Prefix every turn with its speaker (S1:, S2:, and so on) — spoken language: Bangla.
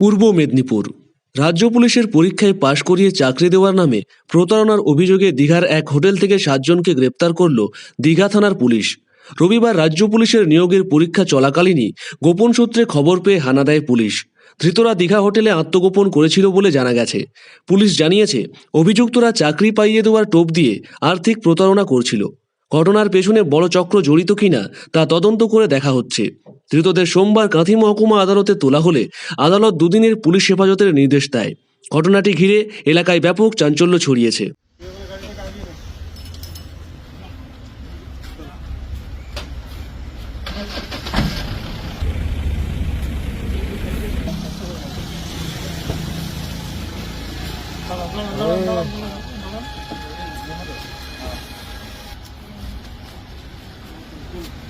S1: পূর্ব মেদিনীপুর। রাজ্য পুলিশের পরীক্ষায় পাশ করিয়ে চাকরি দেওয়ার নামে প্রতারণার অভিযোগে দীঘার এক হোটেল থেকে সাতজনকে গ্রেপ্তার করল দীঘা থানার পুলিশ। রবিবার রাজ্য পুলিশের নিয়োগের পরীক্ষা চলাকালীনই গোপন সূত্রে খবর পেয়ে হানা দেয় পুলিশ। ধৃতরা দীঘা হোটেলে আত্মগোপন করেছিল বলে জানা গেছে। পুলিশ জানিয়েছে, অভিযুক্তরা চাকরি পাইয়ে দেওয়ার টোপ দিয়ে আর্থিক প্রতারণা করছিল। ঘটনার পেছনে বড় চক্র জড়িত কিনা তা তদন্ত করে দেখা হচ্ছে। ধৃতদের সোমবার কাঁথি মহকুমা আদালতে তোলা হলে আদালত দুদিনের পুলিশ হেফাজতের নির্দেশ দেয় ঘটনাটি ঘিরে এলাকায় ব্যাপক চাঞ্চল্য ছড়িয়েছে Thank you.